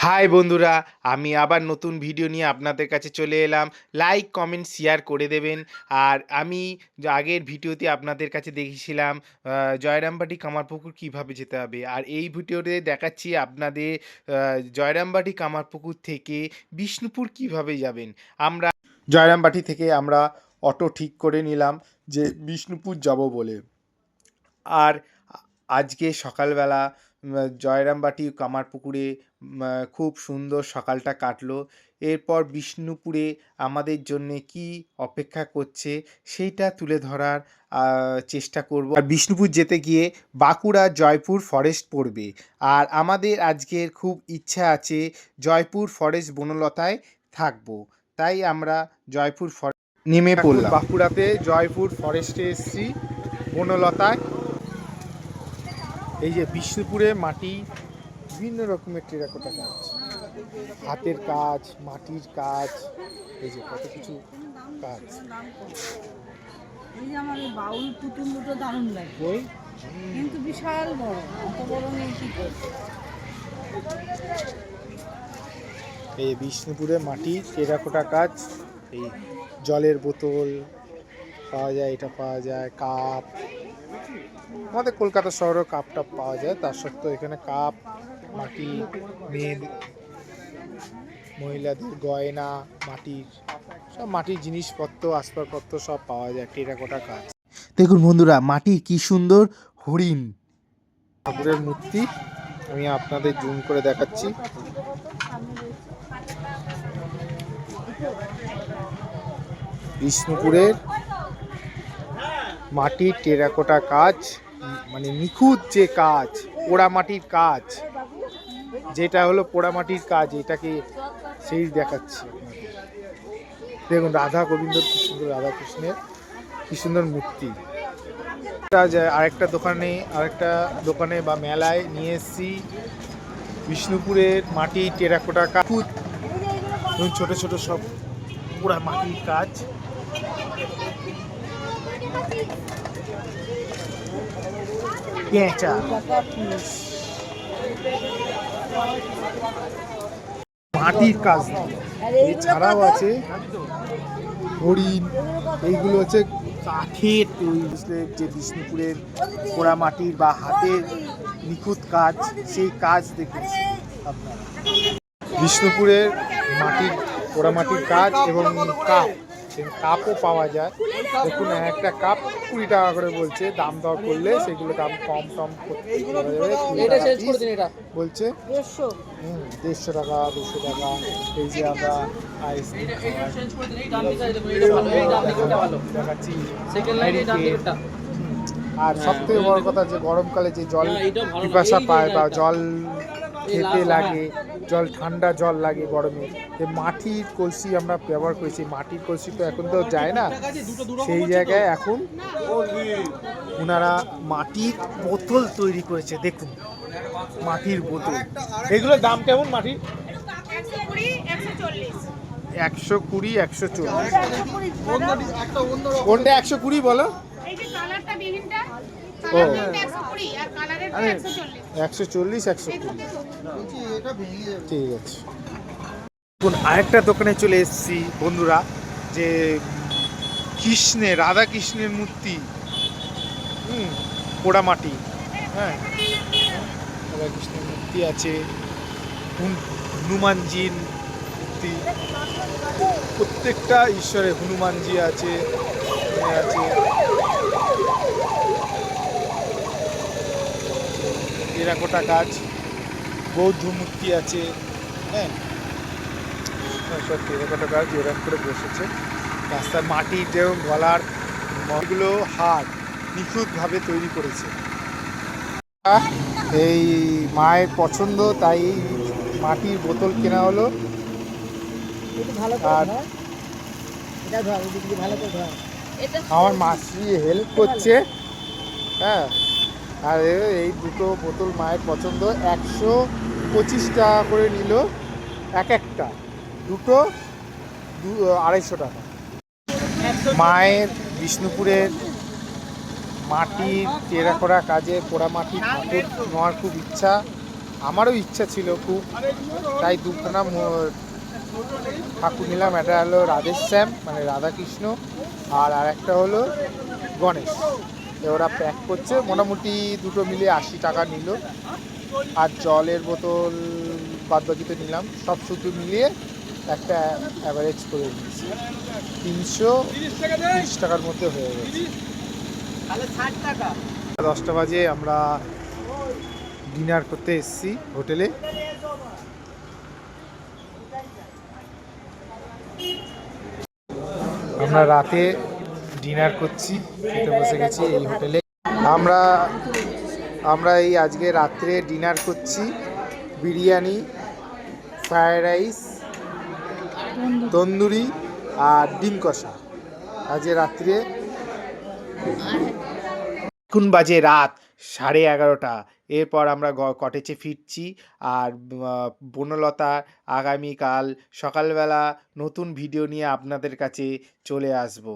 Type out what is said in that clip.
High বন্ধুরা আমি আবার নতুন ভিডিও নিয়ে আপনাদের কাছে চলে এলাম। লাইক কমেন্ট শেয়ার করে দেবেন। আর আমি আগের ভিডিওতে আপনাদের কাছে দেখিয়েছিলাম আহ, জয়রামবাটি কামারপুকুর কীভাবে যেতে হবে। আর এই ভিডিওতে দেখাচ্ছি আপনাদের জয়রামবাটি কামারপুকুর থেকে বিষ্ণুপুর কীভাবে যাবেন। আমরা জয়রামবাটি থেকে আমরা অটো ঠিক করে নিলাম যে বিষ্ণুপুর যাব বলে। আর আজকে সকালবেলা জয়রামবাটি কামারপুকুরে খুব সুন্দর সকালটা কাটলো। এরপর বিষ্ণুপুরে আমাদের জন্যে কি অপেক্ষা করছে সেইটা তুলে ধরার চেষ্টা করব। আর বিষ্ণুপুর যেতে গিয়ে বাঁকুড়া জয়পুর ফরেস্ট পড়বে। আর আমাদের আজকের খুব ইচ্ছা আছে জয়পুর ফরেস্ট বনলতায় থাকব। তাই আমরা জয়পুর ফরেস্ট নেমে পড়লাম। বাঁকুড়াতে জয়পুর ফরেস্টে এসেছি বনলতায়। এই যে বিষ্ণুপুরে মাটি বিভিন্ন রকমের টেরাকোটা কাজ হাতের কাজ মাটির কাজ এই যে কত কিছু কাজ। এই যে আমার বাউল পুতুল দুটো দারুণ লাগে। কিন্তু বিশাল বড় অত বড় নেই কি করে এই বিষ্ণুপুরে মাটি টেরাকোটা কাজ এই জলের বোতল পাওয়া যায় এটা পাওয়া যায় কাপ আমাদের কলকাতা শহরেও কাপ টাপ পাওয়া যায় তার সত্ত্বেও এখানে কাপ মাটি মেয়েদের মহিলাদের গয়না মাটির সব মাটির জিনিসপত্র আসবাবপত্র সব পাওয়া যায় টেরাকোটা কাজ। দেখুন বন্ধুরা মাটি কি সুন্দর হরিণ। ঠাকুরের মূর্তি আমি আপনাদের জুম করে দেখাচ্ছি। বিষ্ণুপুরের মাটির টেরাকোটা কাজ মানে নিখুঁত যে কাজ পোড়া মাটির কাজ, যেটা হলো পোড়া মাটির কাজ, এটাকে সেই দেখাচ্ছে দেখুন রাধা গোবিন্দ কি সুন্দর রাধা কৃষ্ণের কি সুন্দর মূর্তি। আরেকটা দোকানে আরেকটা দোকানে বা মেলায় নিয়ে এসেছি। বিষ্ণুপুরের মাটি টেরাকোটা এবং ছোট ছোট সব পুরা মাটির কাজ। পেঁচা মাটির কাজ। এছাড়াও আছে হরিণ এইগুলো হচ্ছে কাঠের তৈরি বুঝলে যে বিষ্ণুপুরের পোড়া মাটির বা হাতের নিখুঁত কাজ সেই কাজ দেখেছি আপনারা। বিষ্ণুপুরের মাটির পোড়া মাটির কাজ এবং কাপ সেই কাপও পাওয়া যায়। দেখুন একটা কাপ কুড়ি টাকা করে বলছে দাম দর করলে সেগুলো দাম কম piece বলছে দেড়শো। টাকা দুশো টাকা এই যে আমরা নারিকেল। আর সব থেকে বড় কথা যে গরমকালে যে জল পিপাসা পায় বা জল খেতে লাগে জল ঠান্ডা জল লাগে গরমে। যে মাটির কলসি আমরা ব্যবহার করেছি মাটির কলসি তো এখন তো যায় না। সেই জায়গায় এখন ওনারা মাটির বোতল তৈরি করেছে দেখুন। মাটির বোতল। এগুলোর দাম কেমন মাটির? একশো কুড়ি একশো চল্লিশ। একশো কুড়ি একশো চল্লিশ কোনটা একশো কুড়ি বলো? ও। কালার একশো চল্লিশ। একশো কুড়ি। ঠিক আছে। দেখুন আরেকটা দোকানে চলে এসেছি বন্ধুরা যে কৃষ্ণের রাধা কৃষ্ণের মূর্তি। হুম পোড়া মাটি হ্যাঁ। রাধা কৃষ্ণের মূর্তি আছে। হুন- হনুমানজির মূর্তি। প্রত্যেকটা ঈশ্বরের হনুমানজি আছে আছে। টেরাকোটা কাজ বৌদ্ধ মূর্তি আছে হ্যাঁ? হ্যাঁ, সব টেরাকোটা কাজ এরকম করে বসেছে। রাস্তার মাটির যেরকম গলার মগুলো হাত নিখুঁতভাবে তৈরি করেছে। এই মায়ের পছন্দ তাই এই মাটির বোতল কেনা হলো। আর- আমার মাসি হেল্প করছে। হ্যাঁ। আর এই দুটো বোতল মায়ের পছন্দ। একশো পঁচিশ টাকা করে নিল এক একটা। দুটো দু, আড়াইশো টাকা। মায়ের বিষ্ণুপুরের মাটির টেরাকোড়া কাজে পোড়া মাটির ঠাকুর নেওয়ার খুব ইচ্ছা। আমারও ইচ্ছা ছিল খুব। তাই দুখানা ঠাকুর নিলাম। একটা হলো রাধেশ্যাম মানে রাধাকৃষ্ণ। আর আরেকটা হলো গণেশ। ওরা প্যাক করছে। মোটামুটি দুটো মিলে আশি টাকা নিল। আর জলের বোতল বাদ বাকিতে নিলাম। সব শুধু মিলিয়ে একটা অ্যাভারেজ করে দিয়েছি তিনশো তিরিশ টাকার মধ্যে হয়ে গেছে। দশটা বাজে আমরা ডিনার করতে এসেছি হোটেলে। আমরা রাতে ডিনার করছি, খেতে বসে গেছি এই হোটেলে। আমরা আমরা এই আজকে রাত্রে ডিনার করছি বিরিয়ানি, ফ্রায়েড রাইস, তন্দুরি আর ডিম কষা। আজকে রাত্রে এখন বাজে রাত সাড়ে এগারোটা। এরপর আমরা কটেজে ফিরছি আর বনলতা আগামীকাল সকালবেলা নতুন ভিডিও নিয়ে আপনাদের কাছে চলে আসব।